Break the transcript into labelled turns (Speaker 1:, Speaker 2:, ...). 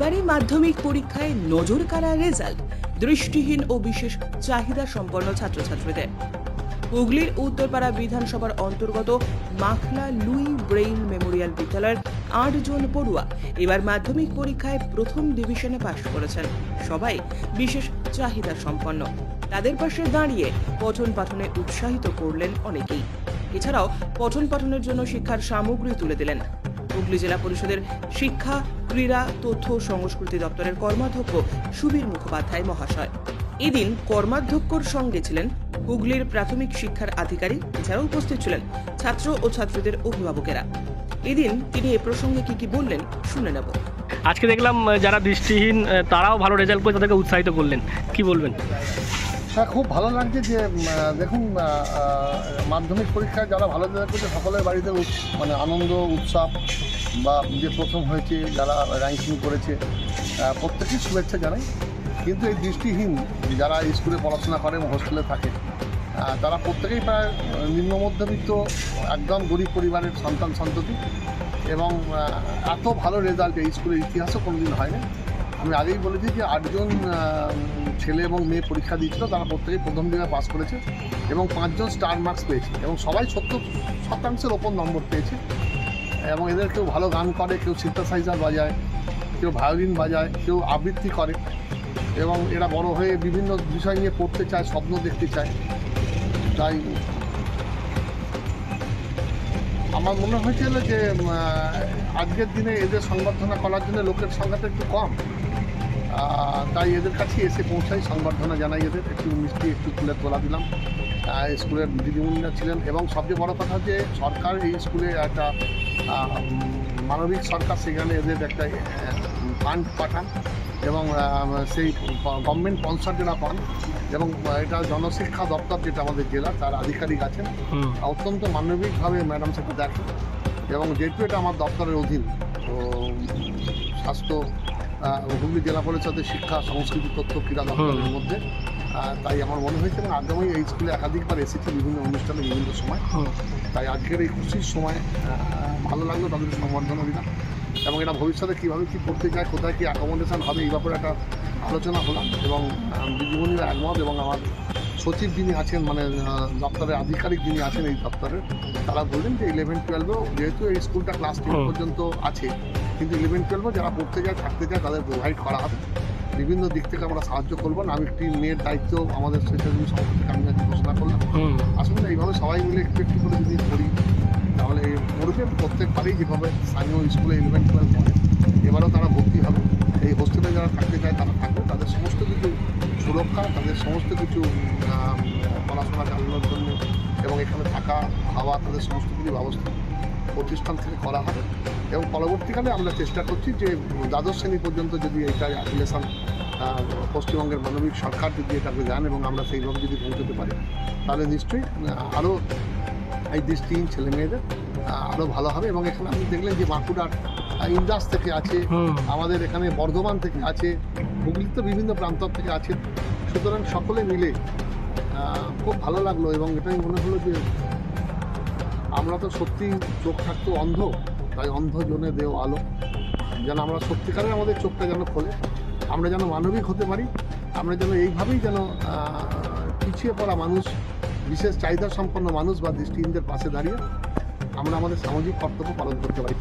Speaker 1: এবারে মাধ্যমিক পরীক্ষায় নজর কাড়া রেজাল্ট, দৃষ্টিহীন ও বিশেষ চাহিদা সম্পন্ন ছাত্রছাত্রীদের। হুগলির উত্তরপাড়া বিধানসভার অন্তর্গত মাখলা লুই ব্রেইল মেমোরিয়াল বিদ্যালয়ের আট জন পড়ুয়া এবার মাধ্যমিক পরীক্ষায় প্রথম ডিভিশনে পাশ করেছেন। সবাই বিশেষ চাহিদা সম্পন্ন। তাদের পাশে দাঁড়িয়ে পঠন পাঠনে উৎসাহিত করলেন অনেকেই। এছাড়াও পঠন পাঠনের জন্য শিক্ষার সামগ্রী তুলে দিলেন। হুগলি জেলা পরিষদের শিক্ষা, ক্রীড়া, তথ্য সংস্কৃতি দপ্তরের কর্মাধ্যক্ষ সুবীর মুখোপাধ্যায় মহাশয়। এদিন কর্মাধ্যক্ষর সঙ্গে ছিলেন হুগলির প্রাথমিক শিক্ষার আধিকারিক, এছাড়াও উপস্থিত ছিলেন ছাত্র ও ছাত্রীদের অভিভাবকেরা। এদিন তিনি এ প্রসঙ্গে কি কি বললেন শুনে নেব।
Speaker 2: আজকে দেখলাম যারা দৃষ্টিহীন তারাও ভালো রেজাল্ট করে তাদেরকে উৎসাহিত করলেন। কি বলবেন?
Speaker 3: হ্যাঁ খুব ভালো লাগছে যে দেখুন মাধ্যমিক পরীক্ষায় যারা ভালো রেজাল্ট করছে, সকলের বাড়িতে মানে আনন্দ উৎসব বা যে প্রথম হয়েছে, যারা র্যাঙ্কিং করেছে প্রত্যেকেই শুভেচ্ছা জানাই। কিন্তু এই দৃষ্টিহীন যারা স্কুলে পড়াশোনা করে এবং হোস্টেলে থাকে তারা প্রত্যেকেই প্রায় নিম্ন মধ্যবিত্ত, একদম গরিব পরিবারের সন্তান সন্ততি এবং এত ভালো রেজাল্ট এই স্কুলের ইতিহাসও কোনোদিন হয় না আমি আগেই বলেছি যে আটজন ছেলে এবং মেয়ে পরীক্ষা দিয়েছিল, তারা প্রত্যেকেই প্রথম দিনে পাস করেছে এবং পাঁচজন স্টার মার্কস পেয়েছে এবং সবাই সত্তর শতাংশের ওপর নম্বর পেয়েছে। এবং এদের কেউ ভালো গান করে, কেউ সিন্থাসাইজার বাজায়, কেউ ভায়োলিন বাজায়, কেউ আবৃত্তি করে এবং এরা বড় হয়ে বিভিন্ন বিষয় নিয়ে পড়তে চায়, স্বপ্ন দেখতে চায়। তাই আমার মনে হয়েছিল যে আজকের দিনে এদের সংবর্ধনা করার জন্য লোকের সংখ্যাটা একটু কম। তাই এদের কাছে এসে পৌঁছাই। সংবর্ধনা জানাই এদের। একটু মিষ্টি একটু তুলে তোলা দিলাম। স্কুলের দিদিমণিরা ছিলেন এবং সবচেয়ে বড় কথা যে সরকার এই স্কুলে একটা মানবিক সরকার সেখানে এদের একটা ফান্ড পাঠান এবং সেই গভর্নমেন্ট স্পন্সররা পান এবং এটা জনশিক্ষা দপ্তর যেটা আমাদের জেলা তার আধিকারিক আছেন। অত্যন্ত মানবিকভাবে ম্যাডাম সাথে দেখে এবং যেহেতু এটা আমার দপ্তরের অধীন তো স্বাস্থ্য হুগলি জেলা পরিষদের শিক্ষা সংস্কৃতি তথ্য ক্রীড়া দপ্তরের মধ্যে। তাই আমার মনে হয়েছে এবং আগামী এই স্কুলে একাধিকবার এসেছি বিভিন্ন অনুষ্ঠানে বিভিন্ন সময়। তাই আজকের এই খুশির সময় ভালো লাগল তাদের সম্বর্ধনা দিলাম। এবং এটা ভবিষ্যতে কীভাবে কী করতে চায় কোথায় কী অ্যাকোমোডেশন হবে এই ব্যাপারে একটা আলোচনা হলাম। এবং দিদিমণিরা একমত এবং আমার সচিব যিনি আছেন মানে দপ্তরের আধিকারিক যিনি আছেন এই দপ্তরের তারা বললেন যে ইলেভেন টুয়েলভেও যেহেতু এই স্কুলটা ক্লাস টেন পর্যন্ত আছে কিন্তু ইলেভেন টুয়েলভও যারা পড়তে যায় থাকতে যায় তাদের প্রোভাইড করা হবে। বিভিন্ন দিক থেকে আমরা সাহায্য করব। না আমি একটি মেয়ের দায়িত্ব আমাদের স্বেচ্ছাসেবী সংস্থা থেকে আমি আজকে ঘোষণা করলাম। আসলে এইভাবে সবাই মিলে একটু একটু করে যদি করি তাহলে পড়বে প্রত্যেকবারেই যেভাবে স্থানীয় স্কুলে ইলেভেন টুয়েলভ পড়ে। এবারেও তারা ভর্তি হবে। এই হোস্টেলে যারা থাকতে চায় তারা থাকবে। তাদের সমস্ত কিছু সুরক্ষা তাদের সমস্ত কিছু পড়াশোনা চালানোর জন্য এবং এখানে থাকা খাওয়া তাদের সমস্ত কিছু ব্যবস্থা প্রতিষ্ঠান থেকে করা হবে এবং পরবর্তীকালে আমরা চেষ্টা করছি যে দ্বাদশ শ্রেণি পর্যন্ত যদি এটা অ্যাপ্লিকেশন পশ্চিমবঙ্গের মানবিক সরকার যদি এটাকে দেন এবং আমরা সেইভাবে যদি পৌঁছতে পারি তাহলে নিশ্চয়ই আরও এই দৃষ্টিহীন ছেলে মেয়েদের আরও ভালো হবে। এবং এখানে আপনি দেখলেন যে বাঁকুড়ার ইন্দাস থেকে আছে আমাদের এখানে বর্ধমান থেকে আছে হুগলির তো বিভিন্ন প্রান্ত থেকে আছে। সুতরাং সকলে মিলে খুব ভালো লাগল এবং এটাই মনে হলো যে, আমরা তো সত্যি চোখ থাকতো অন্ধ, তাই অন্ধ জনে দেও আলো। যেন আমরা সত্যিকারে আমাদের চোখটা যেন খোলে, আমরা যেন মানবিক হতে পারি, আমরা যেন এইভাবেই যেন পিছিয়ে পড়া মানুষ, বিশেষ চাহিদা সম্পন্ন মানুষ বা দৃষ্টিহীনদের পাশে দাঁড়িয়ে আমরা আমাদের সামাজিক কর্তব্য পালন করতে পারি।